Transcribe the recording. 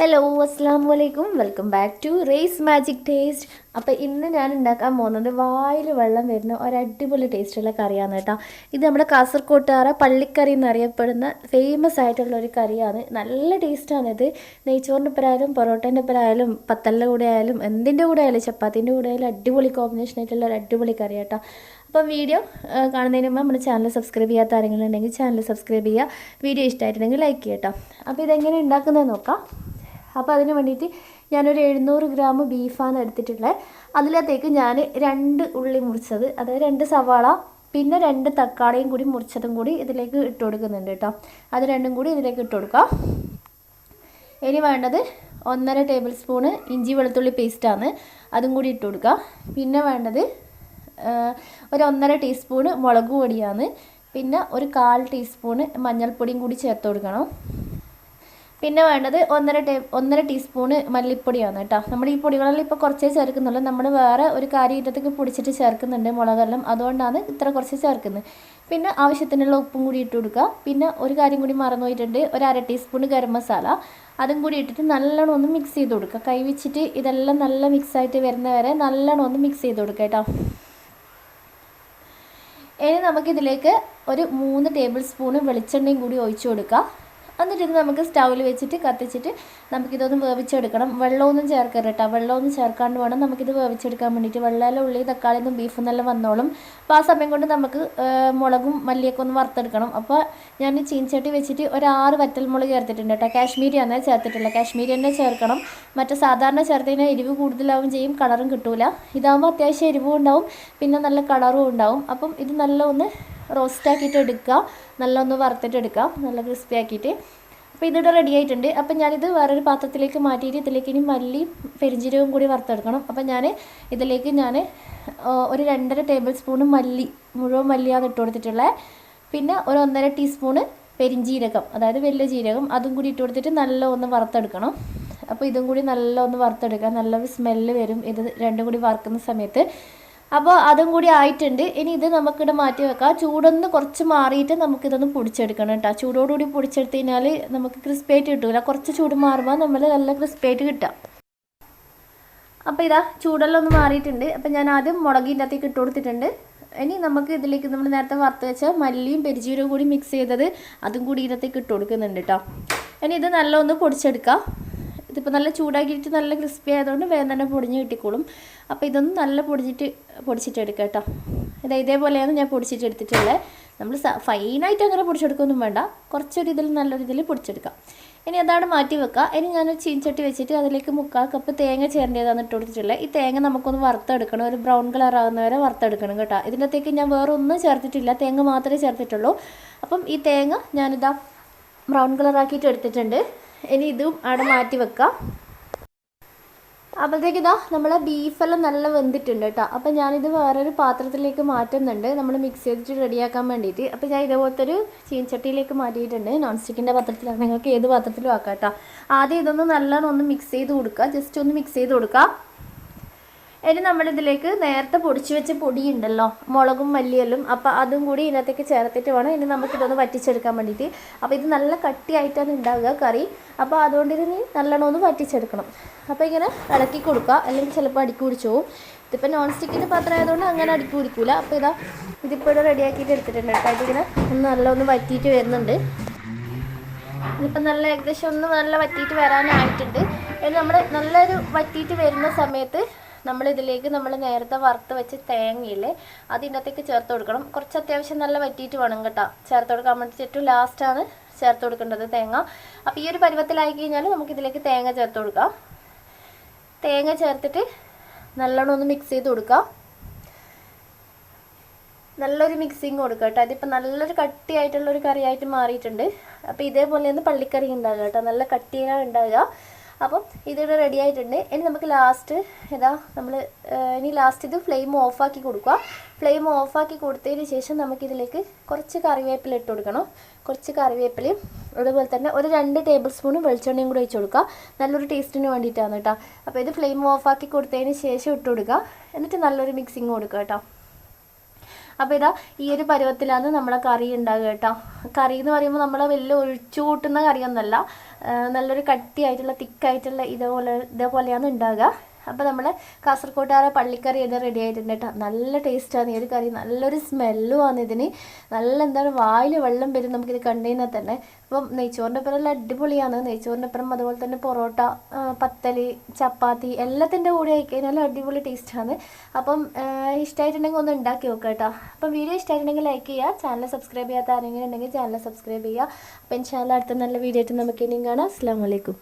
Hello അസ്സാം വലൈക്കും welcome back to race magic taste അപ്പോൾ ഇന്ന് ഞാൻ ഉണ്ടാക്കാൻ പോകുന്നത് വായിൽ വെള്ളം വരുന്ന ഒരു അടിപൊളി ടേസ്റ്റുള്ള കറിയാണ് കേട്ടോ. ഇത് നമ്മുടെ കാസർകോട്ടുകാരെ പള്ളിക്കറി എന്നറിയപ്പെടുന്ന ഫേമസ് ആയിട്ടുള്ള ഒരു കറിയാണ്. നല്ല ടേസ്റ്റാണിത് നെയ്ച്ചോറിന്റെ ഒപ്പരായാലും പൊറോട്ടേന്റെ ഒപ്പരായാലും പത്തലിന്റെ കൂടെ ആയാലും എന്തിന്റെ കൂടെ ആയാലും ചപ്പാത്തിന്റെ കൂടെ ആയാലും അടിപൊളി കോമ്പിനേഷൻ ആയിട്ടുള്ള ഒരു അടിപൊളി കറി കേട്ടോ. അപ്പം വീഡിയോ കാണുന്നതിന് മുമ്പ് നമ്മുടെ ചാനൽ സബ്സ്ക്രൈബ് ചെയ്യാത്ത ആരെങ്കിലും ഉണ്ടെങ്കിൽ ചാനൽ സബ്സ്ക്രൈബ് ചെയ്യുക. വീഡിയോ ഇഷ്ടമായിട്ടുണ്ടെങ്കിൽ ലൈക്ക് ചെയ്യട്ടോ അപ്പോൾ ഇതെങ്ങനെ ഉണ്ടാക്കുന്നത് നോക്കാം. അപ്പോൾ അതിന് വേണ്ടിയിട്ട് ഞാനൊരു എഴുന്നൂറ് ഗ്രാം ബീഫാണ് എടുത്തിട്ടുള്ളത്. അതിലത്തേക്ക് ഞാൻ രണ്ട് ഉള്ളി മുറിച്ചത് അതായത് രണ്ട് സവാള പിന്നെ രണ്ട് തക്കാളിയും കൂടി മുറിച്ചതും കൂടി ഇതിലേക്ക് ഇട്ട് കൊടുക്കുന്നുണ്ട് കേട്ടോ. അത് രണ്ടും കൂടി ഇതിലേക്ക് ഇട്ട് കൊടുക്കാം. ഇനി വേണ്ടത് ഒന്നര ടേബിൾ സ്പൂണ് ഇഞ്ചി വെളുത്തുള്ളി പേസ്റ്റാണ് അതും കൂടി ഇട്ട് കൊടുക്കുക പിന്നെ വേണ്ടത് ഒരു ഒന്നര ടീസ്പൂണ് മുളക് പൊടിയാണ്. പിന്നെ ഒരു കാൽ ടീസ്പൂണ് മഞ്ഞൾപ്പൊടിയും കൂടി ചേർത്ത് കൊടുക്കണം. പിന്നെ വേണ്ടത് ഒന്നര ടേ ഒന്നര ടീസ്പൂണ് മല്ലിപ്പൊടിയാണ് കേട്ടോ. നമ്മൾ ഈ പൊടികളെല്ലാം ഇപ്പോൾ കുറച്ചേ ചേർക്കുന്നുള്ളൂ. നമ്മൾ വേറെ ഒരു കാര്യം ഇട്ടത്തേക്ക് പൊടിച്ചിട്ട് ചേർക്കുന്നുണ്ട് മുളകെല്ലാം. അതുകൊണ്ടാണ് ഇത്ര കുറച്ച് ചേർക്കുന്നത്. പിന്നെ ആവശ്യത്തിനുള്ള ഉപ്പും കൂടി ഇട്ട് കൊടുക്കുക. പിന്നെ ഒരു കാര്യം കൂടി മറന്നു പോയിട്ടുണ്ട്. ഒരു അര ടീസ്പൂൺ ഗരം മസാല. അതും കൂടി ഇട്ടിട്ട് നല്ലോണം ഒന്ന് മിക്സ് ചെയ്ത് കൊടുക്കുക. കൈ വെച്ചിട്ട് ഇതെല്ലാം നല്ല മിക്സ് ആയിട്ട് വരുന്ന വരെ നല്ലോണം ഒന്ന് മിക്സ് ചെയ്ത് കൊടുക്കുക കേട്ടോ. ഇനി നമുക്കിതിലേക്ക് ഒരു മൂന്ന് ടേബിൾ സ്പൂണ് വെളിച്ചെണ്ണയും കൂടി ഒഴിച്ചു കൊടുക്കുക. എന്നിട്ട് ഇത് നമുക്ക് സ്റ്റൗവിൽ വെച്ചിട്ട് കത്തിച്ചിട്ട് നമുക്കിതൊന്ന് വേവിച്ചെടുക്കണം. വെള്ളമൊന്നും ചേർക്കരുത് കേട്ടോ. വെള്ളമൊന്നും ചേർക്കാണ്ട് വേണം നമുക്കിത് വേവിച്ചെടുക്കാൻ വേണ്ടിയിട്ട്. വെള്ളമെല്ലാം ഉള്ളി തക്കാളിയൊന്നും ബീഫും എല്ലാം വന്നോളും. അപ്പോൾ ആ സമയം കൊണ്ട് നമുക്ക് മുളകും മല്ലിയൊക്കെ ഒന്ന് വറുത്തെടുക്കണം. അപ്പോൾ ഞാൻ ചീൻചട്ടി വെച്ചിട്ട് ഒരു ആറ് വറ്റൽമുളക് ചേർത്തിട്ടുണ്ട് കേട്ടോ. കാശ്മീരിയാണ് ചേർത്തിട്ടില്ല കാശ്മീരി തന്നെ ചേർക്കണം. മറ്റേ സാധാരണ ചേർത്ത് കഴിഞ്ഞാൽ എരിവ് കൂടുതലാവും ചെയ്യും. കളറും കിട്ടൂല. ഇതാകുമ്പോൾ അത്യാവശ്യം എരിവും ഉണ്ടാവും. പിന്നെ നല്ല കളറും ഉണ്ടാവും. അപ്പം ഇത് നല്ല ഒന്ന് റോസ്റ്റ് ആക്കിയിട്ട് എടുക്കുക. നല്ലൊന്ന് എടുക്കുക. നല്ല ക്രിസ്പി ആക്കിയിട്ട്. അപ്പോൾ ഇതിവിടെ റെഡി ആയിട്ടുണ്ട്. അപ്പം ഞാനിത് വേറൊരു പാത്രത്തിലേക്ക് മാറ്റിയിട്ട് ഇതിലേക്ക് ഇനി മല്ലി പെരിഞ്ചീരകവും കൂടി വറുത്തെടുക്കണം. അപ്പം ഞാൻ ഇതിലേക്ക് ഞാൻ ഒരു രണ്ടര ടേബിൾ സ്പൂൺ മല്ലി മുഴുവൻ മല്ലിയാണ് ഇട്ട് കൊടുത്തിട്ടുള്ളത് പിന്നെ ഒരു ഒന്നര ടീസ്പൂണ് പെരിഞ്ചീരകം അതായത് വലിയ ജീരകം അതും കൂടി ഇട്ട് കൊടുത്തിട്ട് നല്ല ഒന്ന് വറുത്തെടുക്കണം. അപ്പോൾ ഇതും കൂടി നല്ല ഒന്ന് വറുത്തെടുക്കുക. നല്ലൊരു സ്മെല്ല് വരും. ഇത് രണ്ടും കൂടി വറുക്കുന്ന സമയത്ത് അപ്പോൾ അതും കൂടി ആയിട്ടുണ്ട്. ഇനി ഇത് നമുക്കിവിടെ മാറ്റി വെക്കാം. ചൂടൊന്ന് കുറച്ച് മാറിയിട്ട് നമുക്കിതൊന്ന് പൊടിച്ചെടുക്കണം കേട്ടോ. ചൂടോടുകൂടി പൊടിച്ചെടുത്ത് കഴിഞ്ഞാൽ നമുക്ക് ക്രിസ്പിയായിട്ട് കിട്ടൂല. കുറച്ച് ചൂട് മാറുമ്പോൾ നമ്മൾ നല്ല ക്രിസ്പിയായിട്ട് കിട്ടാം അപ്പോൾ ഇതാ ചൂടെല്ലാം ഒന്ന് മാറിയിട്ടുണ്ട്. അപ്പോൾ ഞാൻ ആദ്യം മുളകിന്റെ അകത്തേക്ക് ഇട്ട് കൊടുത്തിട്ടുണ്ട്. ഇനി നമുക്ക് ഇതിലേക്ക് നമ്മൾ നേരത്തെ വറുത്ത് വെച്ച മല്ലിയും പെരിജീരവും കൂടി മിക്സ് ചെയ്തത് അതും കൂടി ഇതിനകത്തേക്ക് ഇട്ട് കൊടുക്കുന്നുണ്ട് കേട്ടോ. ഇനി ഇത് നല്ല ഒന്ന് പൊടിച്ചെടുക്കാം. ഇതിപ്പോൾ നല്ല ചൂടാക്കിയിട്ട് നല്ല ക്രിസ്പി ആയതുകൊണ്ട് വേഗം തന്നെ പൊടിഞ്ഞ് കിട്ടിക്കോളും. അപ്പോൾ ഇതൊന്ന് നല്ല പൊടിഞ്ഞിട്ട് പൊടിച്ചിട്ട് എടുക്കാം കേട്ടോ. ഇത് ഇതേപോലെയാണ് ഞാൻ പൊടിച്ചിട്ട് എടുത്തിട്ടുള്ളത് നമ്മൾ ഫൈനായിട്ട് അങ്ങനെ പൊടിച്ചെടുക്കൊന്നും വേണ്ട. കുറച്ചൊരു ഇതിൽ നല്ലൊരു ഇതിൽ പൊടിച്ചെടുക്കാം. ഇനി അതാണ് മാറ്റി വെക്കുക ഇനി ഞാനൊരു ചീൻചട്ടി വെച്ചിട്ട് അതിലേക്ക് മുക്കാൽ കപ്പ് തേങ്ങ ചേരേണ്ടതാണ് ഇട്ട് കൊടുത്തിട്ടുള്ളത് ഈ തേങ്ങ നമുക്കൊന്ന് വറുത്തെടുക്കണം. ഒരു ബ്രൗൺ കളർ ആകുന്നവരെ വറുത്തെടുക്കണം കേട്ടോ. ഇതിനകത്തേക്ക് ഞാൻ വേറെ ഒന്നും ചേർത്തിട്ടില്ല. തേങ്ങ മാത്രമേ ചേർത്തിട്ടുള്ളൂ. അപ്പം ഈ തേങ്ങ ഞാനിതാ ബ്രൗൺ കളറാക്കിയിട്ട് എടുത്തിട്ടുണ്ട്. ഇനി ഇതും അവിടെ മാറ്റി വെക്കാം. അപ്പോഴത്തേക്ക് ഇതാ നമ്മളെ ബീഫെല്ലാം നല്ല വെന്തിട്ടുണ്ട് കേട്ടോ. അപ്പോൾ ഞാനിത് വേറൊരു പാത്രത്തിലേക്ക് മാറ്റുന്നുണ്ട്. നമ്മൾ മിക്സ് ചെയ്തിട്ട് റെഡിയാക്കാൻ വേണ്ടിയിട്ട്. അപ്പോൾ ഞാൻ ഇതേപോലത്തെ ഒരു ചീൻചട്ടിയിലേക്ക് മാറ്റിയിട്ടുണ്ട്. നോൺ സ്റ്റിക്കിന്റെ പാത്രത്തിലാണ്. നിങ്ങൾക്ക് ഏത് പാത്രത്തിലും ആക്കാം കേട്ടോ. ആദ്യം ഇതൊന്ന് നല്ലോണം ഒന്ന് മിക്സ് ചെയ്ത് കൊടുക്കുക. ജസ്റ്റ് ഒന്ന് മിക്സ് ചെയ്ത് കൊടുക്കുക. ഇനി നമ്മളിതിലേക്ക് നേരത്തെ പൊടിച്ചു വെച്ച പൊടി ഉണ്ടല്ലോ മുളകും മല്ലിയലും അപ്പോൾ അതും കൂടി ഇതിനകത്തേക്ക് ചേർത്തിട്ട് വേണം. ഇനി നമുക്കിതൊന്ന് വറ്റിച്ചെടുക്കാൻ വേണ്ടിയിട്ട്. അപ്പോൾ ഇത് നല്ല കട്ടിയായിട്ടാണ് ഉണ്ടാവുക കറി. അപ്പോൾ അതുകൊണ്ട് ഇതിന് നല്ലോണം ഒന്ന് വറ്റിച്ചെടുക്കണം. അപ്പോൾ ഇങ്ങനെ ഇളക്കി കൊടുക്കുക. അല്ലെങ്കിൽ ചിലപ്പോൾ അടിക്ക് പിടിച്ചു പോകും. ഇതിപ്പോൾ നോൺ സ്റ്റിക്കിന്റെ പാത്രം ആയതുകൊണ്ട് അങ്ങനെ അടിക്ക് പിടിക്കൂല. അപ്പോൾ ഇതാ ഇതിപ്പോഴും റെഡിയാക്കിയിട്ട് എടുത്തിട്ടുണ്ട് കേട്ടോ. ഇതിങ്ങനെ ഒന്ന് നല്ലോണം വറ്റിയിട്ട് വരുന്നുണ്ട്. ഇതിപ്പോൾ നല്ല ഏകദേശം ഒന്ന് നല്ല വറ്റിയിട്ട് വരാനായിട്ടുണ്ട്. ഇനി നമ്മൾ നല്ലൊരു വറ്റിയിട്ട് വരുന്ന സമയത്ത് നമ്മൾ ഇതിലേക്ക് നമ്മൾ നേരത്തെ വറുത്ത് വെച്ച് തേങ്ങയില്ലേ അതിനകത്തേക്ക് ചേർത്ത് കൊടുക്കണം. കുറച്ച് അത്യാവശ്യം നല്ല വറ്റിയിട്ട് വേണം കേട്ടോ. ചേർത്ത് കൊടുക്കാൻ വേണ്ടിയിട്ട് ഏറ്റവും ലാസ്റ്റാണ് ചേർത്ത് കൊടുക്കേണ്ടത് തേങ്ങ. അപ്പോൾ ഈ ഒരു പരുവത്തിലായി കഴിഞ്ഞാൽ നമുക്ക് ഇതിലേക്ക് തേങ്ങ ചേർത്ത് കൊടുക്കാം. തേങ്ങ ചേർത്തിട്ട് നല്ലോണം ഒന്ന് മിക്സ് ചെയ്ത് കൊടുക്കാം. നല്ലൊരു മിക്സിങ് കൊടുക്കുക കേട്ടോ. അതിപ്പോൾ നല്ലൊരു കട്ടിയായിട്ടുള്ളൊരു കറിയായിട്ട് മാറിയിട്ടുണ്ട്. അപ്പോൾ ഇതേപോലെ ഇതേപോലെയാണ് പള്ളിക്കറി ഉണ്ടാകുക കേട്ടോ. നല്ല കട്ടിയാണ് ഉണ്ടാകുക അപ്പം ഇതിവിടെ റെഡി ആയിട്ടുണ്ട്. ഇനി നമുക്ക് ലാസ്റ്റ് ഇതാ നമ്മൾ ഇനി ലാസ്റ്റ് ഇത് ഫ്ലെയിം ഓഫാക്കി കൊടുക്കുക. ഫ്ലെയിം ഓഫാക്കി കൊടുത്തതിന് ശേഷം നമുക്കിതിലേക്ക് കുറച്ച് കറിവേപ്പില ഇട്ട് കൊടുക്കണം. കുറച്ച് കറിവേപ്പിലയും അതുപോലെ തന്നെ ഒരു രണ്ട് ടേബിൾ സ്പൂൺ വെളിച്ചെണ്ണയും കൂടി ഒഴിച്ച് കൊടുക്കുക. നല്ലൊരു ടേസ്റ്റിന് വേണ്ടിയിട്ടാണ് കേട്ടോ. അപ്പോൾ ഇത് ഫ്ലെയിം ഓഫാക്കി കൊടുത്തതിന് ശേഷം ഇട്ട് കൊടുക്കുക. എന്നിട്ട് നല്ലൊരു മിക്സിങ് കൊടുക്കുക കേട്ടോ. അപ്പോൾ ഇതാ ഈ ഒരു പരുവത്തിലാണ് നമ്മളെ കറി ഉണ്ടാകുക കേട്ടോ. കറി എന്ന് പറയുമ്പോൾ നമ്മൾ വലിയ ഒഴിച്ചു കൂട്ടുന്ന കറിയൊന്നുമല്ല നല്ലൊരു കട്ടിയായിട്ടുള്ള തിക്കായിട്ടുള്ള ഇതേപോലെ ഇതേപോലെയാണ് ഉണ്ടാകുക അപ്പോൾ നമ്മൾ കാസർഗോട്ടുകാരെ പള്ളിക്കറി ഇത് റെഡി ആയിട്ടുണ്ട് കേട്ടോ നല്ല ടേസ്റ്റാണ് ഈ ഒരു കറി നല്ലൊരു സ്മെല്ലും ആണ് ഇതിന്. നല്ല എന്താണ് വായിൽ വെള്ളം വരും നമുക്കിത് കണ്ടു കഴിഞ്ഞാൽ തന്നെ. അപ്പം നെയ്ച്ചോറിന്റെ ഒപ്പം എല്ലാം അടിപൊളിയാണ്. നെയ്ച്ചോറിന്റെ ഒപ്പം അതുപോലെ തന്നെ പൊറോട്ട പത്തലി ചപ്പാത്തി എല്ലാത്തിന്റെ കൂടെ ആയിക്കഴിഞ്ഞാൽ അടിപൊളി ടേസ്റ്റാണ് അപ്പം ഇഷ്ടമായിട്ടുണ്ടെങ്കിൽ ഒന്ന് ഉണ്ടാക്കി നോക്കുക കേട്ടോ അപ്പം വീഡിയോ ഇഷ്ടമായിട്ടുണ്ടെങ്കിൽ ലൈക്ക് ചെയ്യുക ചാനൽ സബ്സ്ക്രൈബ് ചെയ്യാത്ത ആരെങ്കിലും ഉണ്ടെങ്കിൽ ചാനൽ സബ്സ്ക്രൈബ് ചെയ്യുക അപ്പം ചാനൽ അടുത്ത നല്ല വീഡിയോ ആയിട്ട് നമുക്ക് ഇനിയും കാണാം. അസ്സാം വലൈക്കും